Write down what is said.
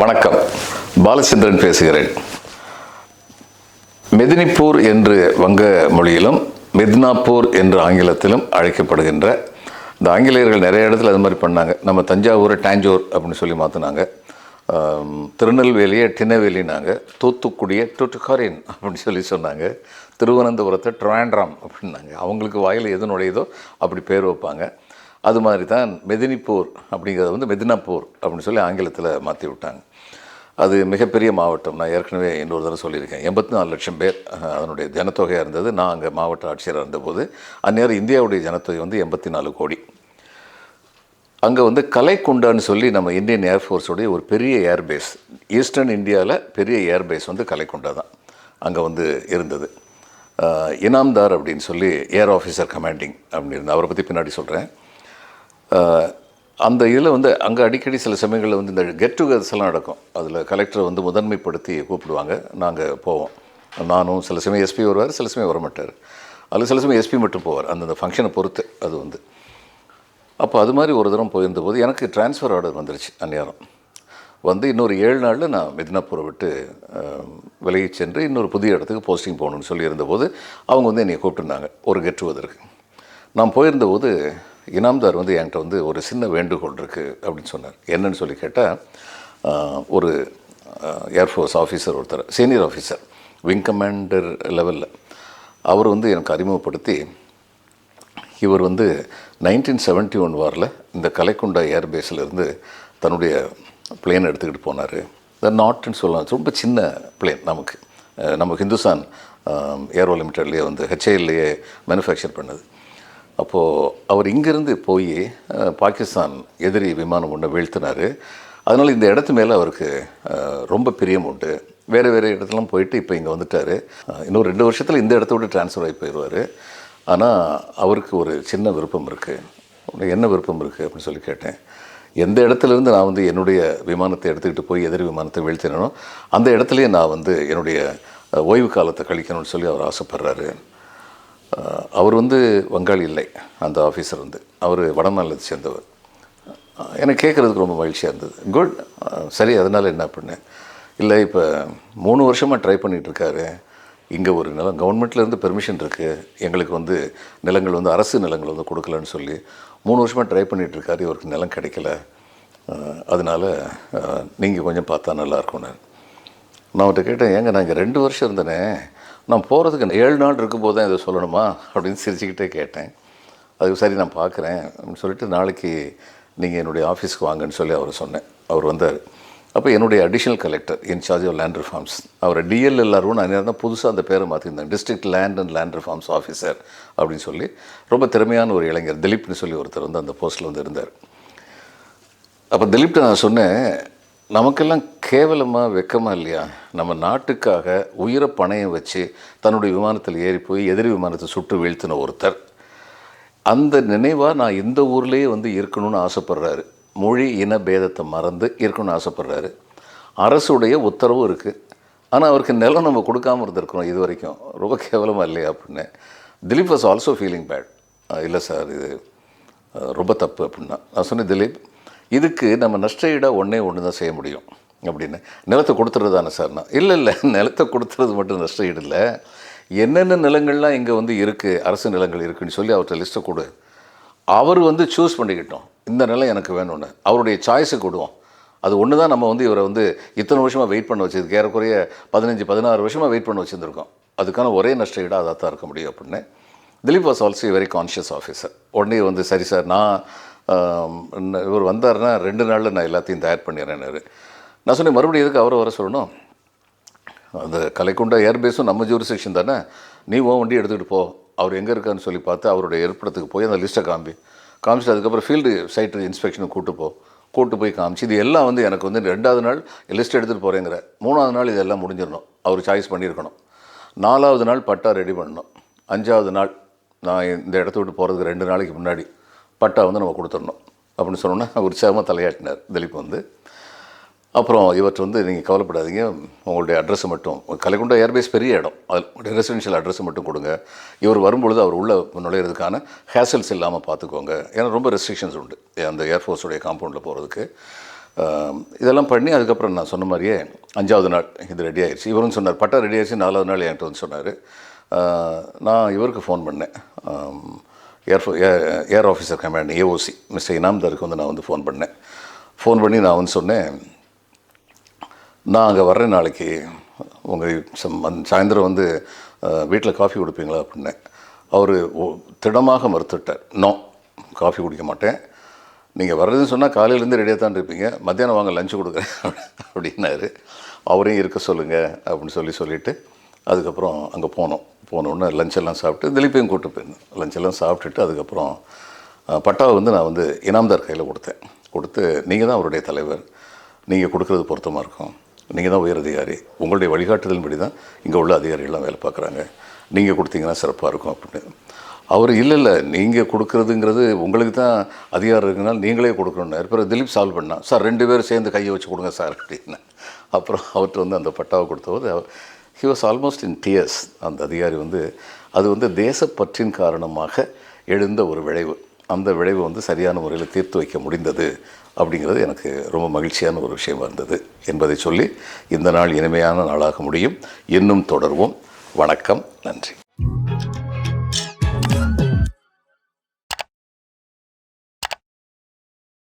வணக்கம். பாலச்சந்திரன் பேசுகிறேன். மெதினிப்பூர் என்று வங்க மொழியிலும் மெதினாப்பூர் என்று ஆங்கிலத்திலும் அழைக்கப்படுகின்ற இந்த ஆங்கிலேயர்கள் நிறைய இடத்துல அது மாதிரி பண்ணாங்க. நம்ம தஞ்சாவூரை டாஞ்சூர் அப்படின்னு சொல்லி மாற்றினாங்க திருநெல்வேலியை டினவேலினாங்க தூத்துக்குடியை டுட்டுக்காரின் அப்படின்னு சொல்லி சொன்னாங்க. திருவனந்தபுரத்தை ட்ராண்ட்ராம் அப்படின்னாங்க. அவங்களுக்கு வாயில் எது நுழையுதோ அப்படி பேர் வைப்பாங்க. அது மாதிரி தான் மெதினிப்பூர் அப்படிங்கிறத வந்து மெதினாப்பூர் அப்படின்னு சொல்லி ஆங்கிலத்தில் மாற்றி விட்டாங்க. அது மிகப்பெரிய மாவட்டம். நான் ஏற்கனவே இன்னொரு தடவை சொல்லியிருக்கேன். எண்பத்தி நாலு லட்சம் பேர் அதனுடைய ஜனத்தொகையாக இருந்தது. நான் அங்கே மாவட்ட ஆட்சியராக இருந்தபோது அந்நேரம் இந்தியாவுடைய ஜனத்தொகை வந்து எண்பத்தி நாலு கோடி. அங்கே வந்து கலைக்குண்டான்னு சொல்லி நம்ம இந்தியன் ஏர்ஃபோர்ஸுடைய ஒரு பெரிய ஏர்பேஸ் ஈஸ்டர்ன் இந்தியாவில் பெரிய ஏர்பேஸ் வந்து கலைக்குண்டா தான் அங்கே வந்து இருந்தது. இனாம்தார் அப்படின்னு சொல்லி ஏர் ஆஃபீஸர் கமாண்டிங் அப்படின்னு இருந்தேன் அவரை பற்றி பின்னாடி சொல்கிறேன் அந்த இதில் வந்து அங்கே அடிக்கடி சில சமயங்களில் வந்து இந்த கெட் டுகெதர்ஸ் எல்லாம் நடக்கும். அதில் கலெக்டரை வந்து முதன்மைப்படுத்தி கூப்பிடுவாங்க. நாங்கள் போவோம். நானும் சில சமயம் எஸ்பி வருவார் சில சமயம் வரமாட்டார். அதில் சில சமயம் எஸ்பி மட்டும் போவார். அந்தந்த ஃபங்க்ஷனை பொறுத்து அது வந்து. அப்போ அது மாதிரி ஒரு தரம் போயிருந்தபோது எனக்கு ட்ரான்ஸ்ஃபர் ஆர்டர் வந்துருச்சு அந்நேரம். வந்து இன்னொரு ஏழு நாளில் நான் மிதினாப்பூரை விட்டு விலகி சென்று இன்னொரு புதிய இடத்துக்கு போஸ்டிங் போகணும்னு சொல்லியிருந்தபோது அவங்க வந்து என்னை கூப்பிட்டுருந்தாங்க. ஒரு கெட் டுகெதருக்கு நான் போயிருந்தபோது இனாம்தார் வந்து என்கிட்ட வந்து ஒரு சின்ன வேண்டுகோள் இருக்குது அப்படின்னு சொன்னார். என்னன்னு சொல்லி கேட்டால் ஒரு ஏர்ஃபோர்ஸ் ஆஃபீஸர் ஒருத்தர் சீனியர் ஆஃபீஸர் விங் கமாண்டர் லெவலில் அவர் வந்து எனக்கு அறிமுகப்படுத்தி இவர் வந்து நைன்டீன் செவன்ட்டி ஒன் வாரில் இந்த கலைக்குண்டா ஏர்பேஸிலிருந்து தன்னுடைய பிளேன் எடுத்துக்கிட்டு போனார். இந்த நாட்டுன்னு சொல்லலாம். ரொம்ப சின்ன பிளேன் நமக்கு. நம்ம ஹிந்துஸ்தான் ஏரோ லிமிட்டட்லேயே வந்து ஹெச்ஏஎல்லையே மேனுஃபேக்சர் பண்ணது. அப்போது அவர் இங்கேருந்து போய் பாகிஸ்தான் எதிரி விமானம் ஒன்று வீழ்த்தினார். அதனால் இந்த இடத்து மேலே அவருக்கு ரொம்ப பிரியம் உண்டு. வேறு வேறு இடத்துலாம் போயிட்டு இப்போ இங்கே வந்துட்டார். இன்னும் ரெண்டு வருஷத்தில் இந்த இடத்த விட்டு ட்ரான்ஸ்ஃபர் ஆகி போயிடுவார் ஆனால் அவருக்கு ஒரு சின்ன விருப்பம் இருக்குது என்ன விருப்பம் இருக்குது அப்படின்னு சொல்லி கேட்டேன். எந்த இடத்துல இருந்து நான் வந்து என்னுடைய விமானத்தை எடுத்துக்கிட்டு போய் எதிரி விமானத்தை வீழ்த்தினோ அந்த இடத்துலையே நான் வந்து என்னுடைய ஓய்வு காலத்தை கழிக்கணும்னு சொல்லி அவர் ஆசைப்பட்றாரு. அவர் வந்து வங்காளி இல்லை அந்த ஆஃபீஸர் வந்து. அவர் வடமாநிலத்தை சேர்ந்தவர். எனக்கு கேட்குறதுக்கு ரொம்ப மகிழ்ச்சியாக இருந்தது. குட் சரி அதனால் என்ன பண்ணேன் இல்லை இப்போ மூணு வருஷமாக ட்ரை பண்ணிகிட்ருக்காரு இங்கே ஒரு நிலம் கவர்மெண்ட்லேருந்து பெர்மிஷன் இருக்குது எங்களுக்கு வந்து நிலங்கள் வந்து அரசு நிலங்கள் வந்து கொடுக்கலன்னு சொல்லி மூணு வருஷமாக ட்ரை பண்ணிகிட்ருக்காரு இவருக்கு நிலம் கிடைக்கல. அதனால் அதனால நீங்கள் கொஞ்சம் பார்த்தா நல்லாயிருக்கும் நான் நான் அவர்கிட்ட கேட்டேன் ஏங்க நான் இங்கே ரெண்டு வருஷம் இருந்தேனே. நான் போகிறதுக்கு ஏழு நாள் இருக்கும்போது தான் இதை சொல்லணுமா அப்படின்னு சிரிச்சுக்கிட்டே கேட்டேன். அதுக்கு சரி நான் பார்க்குறேன் அப்படின்னு சொல்லிட்டு நாளைக்கு நீங்கள் என்னுடைய ஆஃபீஸ்க்கு வாங்கன்னு சொல்லி அவர் சொன்னேன். அவர் வந்தார். அப்போ என்னுடைய additional collector in charge of land reforms our DL எல்லாரும் நான் தான் புதுசாக அந்த பேரை மாற்றிருந்தேன் district land and land reforms officer அப்படின்னு சொல்லி ரொம்ப திறமையான ஒரு இளைஞர் திலீப்னு சொல்லி ஒருத்தர் வந்து அந்த போஸ்ட்டில் வந்து இருந்தார். அப்போ திலீப்ட நான் சொன்னேன் நமக்கெல்லாம் கேவலமாக வெக்கமாக இல்லையா? நம்ம நாட்டுக்காக உயிரை பணையம் வச்சு தன்னுடைய விமானத்தில் ஏறி போய் எதிரி விமானத்தை சுட்டு வீழ்த்தின ஒருத்தர். அந்த நினைவாக நான் இந்த ஊர்லேயே வந்து இருக்கணும்னு ஆசைப்பட்றாரு. மொழி இன பேதத்தை மறந்து இருக்கணும்னு ஆசைப்பட்றாரு. அரசுடைய உத்தரவும் இருக்குது ஆனால் அவருக்கு நிலம் நம்ம கொடுக்காம இருந்திருக்கிறோம் இது வரைக்கும் ரொம்ப கேவலமாக இல்லையா அப்படின்னு. Dilip was also feeling bad இல்லை சார் இது ரொம்ப தப்பு அப்படின்னா. நான் சொன்னேன் திலீப் இதுக்கு நம்ம நஷ்டஈடாக ஒன்றே ஒன்று தான் செய்ய முடியும். அப்படின்னு. நிலத்தை கொடுத்துறது தானே சார்? இல்லை இல்லை. நிலத்தை கொடுத்துறது மட்டும் நஷ்டஈடு இல்லை. என்னென்ன நிலங்கள்லாம் இங்கே வந்து இருக்குது அரசு நிலங்கள் இருக்குன்னு சொல்லி அவர்கிட்ட லிஸ்ட்டை கொடு. அவர் வந்து சூஸ் பண்ணிக்கிட்டோம். இந்த நிலம் எனக்கு வேணும்னு அவருடைய சாய்ஸை கொடுவோம். அது ஒன்று தான் நம்ம வந்து இவரை வந்து இத்தனை வருஷமாக வெயிட் பண்ண வச்சதுக்கு ஏறக்குறைய பதினஞ்சு பதினாறு வருஷமாக வெயிட் பண்ண வச்சுருந்துருக்கோம். அதுக்கான ஒரே நஷ்ட ஈடாக அதாக தான் இருக்க முடியும் அப்படின்னு. Dilip was also very conscious officer உடனே வந்து சரி சார் நான் இவர் வந்தாருன்னா ரெண்டு நாளில் நான் எல்லாத்தையும் தயார் பண்ணிடுறேன்னாரு நான் சொன்னேன் மறுபடியும் எதுக்கு அவரை வர சொல்லணும்? அந்த கலைக்குண்டா ஏர்பேஸும் நம்ம ஜூரிசெக்ஷன் தானே? நீ உன் வண்டி எடுத்துக்கிட்டு போ. அவர் எங்கே இருக்கான்னு சொல்லி பார்த்து அவருடைய ஏற்படத்துக்கு போய் அந்த லிஸ்ட்டை காமி காமிச்சிட்டு அதுக்கப்புறம் ஃபீல்டு சைட்டு இன்ஸ்பெக்ஷனுக்கு கூட்டு போ. கூட்டு போய் காமிச்சு இது எல்லாம் வந்து எனக்கு வந்து ரெண்டாவது நாள் லிஸ்ட் எடுத்துகிட்டு போகிறேங்கிற மூணாவது நாள் இதெல்லாம் முடிஞ்சிடணும். அவர் சாய்ஸ் பண்ணியிருக்கணும். நாலாவது நாள் பட்டா ரெடி பண்ணணும். அஞ்சாவது நாள் நான் இந்த இடத்த விட்டு போகிறதுக்கு ரெண்டு நாளைக்கு முன்னாடி. பட்டா வந்து நம்ம கொடுத்துடணும். அப்படின்னு சொன்னோன்னா உற்சாகமாக தலையாட்டினார் திலீப் வந்து. அப்புறம் இவற்றை வந்து நீங்கள் கவலைப்படாதீங்க. உங்களுடைய அட்ரஸை மட்டும் கலைக்குண்டா ஏர்பேஸ் பெரிய இடம். அது ரெசிடென்ஷியல் அட்ரஸை மட்டும் கொடுங்க. இவர் வரும்பொழுது அவர் உள்ளே நுழையிறதுக்கான ஹேசல்ஸ் இல்லாமல் பார்த்துக்கோங்க. ஏன்னா ரொம்ப ரெஸ்ட்ரிக்ஷன்ஸ் உண்டு. அந்த ஏர்ஃபோர்ஸுடைய காம்பவுண்டில் போகிறதுக்கு இதெல்லாம் பண்ணி அதுக்கப்புறம் நான் சொன்ன மாதிரியே அஞ்சாவது நாள் இது ரெடி ஆயிடுச்சு இவரும் சொன்னார் பட்டா ரெடி ஆயிடுச்சு நாலாவது நாள் என்கிட்ட வந்து சொன்னார். நான் இவருக்கு ஃபோன் பண்ணேன். Air air officer command AOC mister இனாம்தாருக்கு வந்து நான் வந்து ஃபோன் பண்ணேன். ஃபோன் பண்ணி நான் வந்து சொன்னேன் நான் அங்கே வர்றேன் நாளைக்கு உங்கள் சம் அந்த சாயந்தரம் வந்து வீட்டில் காஃபி கொடுப்பீங்களா? அப்படின்னேன். அவர் திடமாக மறுத்துட்டார். நோ காஃபி குடிக்க மாட்டேன். நீங்கள் வர்றதுன்னு சொன்னால் காலையிலேருந்து ரெடியாக தான் இருப்பீங்க. மத்தியானம் வாங்க லஞ்சு கொடுக்குறேன் அப்படின்னாரு. அவரையும் இருக்க சொல்லுங்கள் அப்படின்னு சொல்லி சொல்லிவிட்டு அதுக்கப்புறம் அங்கே போனோம். போனோடனே லஞ்செல்லாம் சாப்பிட்டு திலீப்பையும் கூப்பிட்டு போயிருந்தேன் லஞ்செல்லாம் சாப்பிட்டுட்டு அதுக்கப்புறம் பட்டாவை வந்து நான் வந்து இனாம்தார் கையில் கொடுத்தேன். கொடுத்து நீங்கள் தான் அவருடைய தலைவர். நீங்கள் கொடுக்குறது பொருத்தமாக இருக்கும். நீங்கள் தான் உயர் அதிகாரி. உங்களுடைய வழிகாட்டுதலின்படி தான் இங்கே உள்ள அதிகாரிகள்லாம் வேலை பார்க்குறாங்க. நீங்கள் கொடுத்தீங்கன்னா சிறப்பாக இருக்கும் அப்படின்னு. அவர் இல்லை இல்லை நீங்கள் கொடுக்குறதுங்கிறது உங்களுக்கு தான் அதிகாரம் இருக்குனால நீங்களே கொடுக்கணும்னு பிறகு திலீப் சால்வ் பண்ணால் சார் ரெண்டு பேரும் சேர்ந்து கையை வச்சு கொடுங்க சார் அப்படின்னு. அப்புறம் அவர்கிட்ட வந்து அந்த பட்டாவை கொடுத்தபோது he was almost in tears அந்த அதிகாரி வந்து. அது வந்து தேசப்பற்றின் காரணமாக எழுந்த ஒரு விளைவு. அந்த விளைவு வந்து சரியான முறையில் தீர்த்து வைக்க முடிந்தது அப்படிங்கிறது எனக்கு ரொம்ப மகிழ்ச்சியான ஒரு விஷயமாக இருந்தது என்பதை சொல்லி இந்த நாள் இனிமையான நாளாக முடியும். இன்னும் தொடர்வோம். வணக்கம். நன்றி.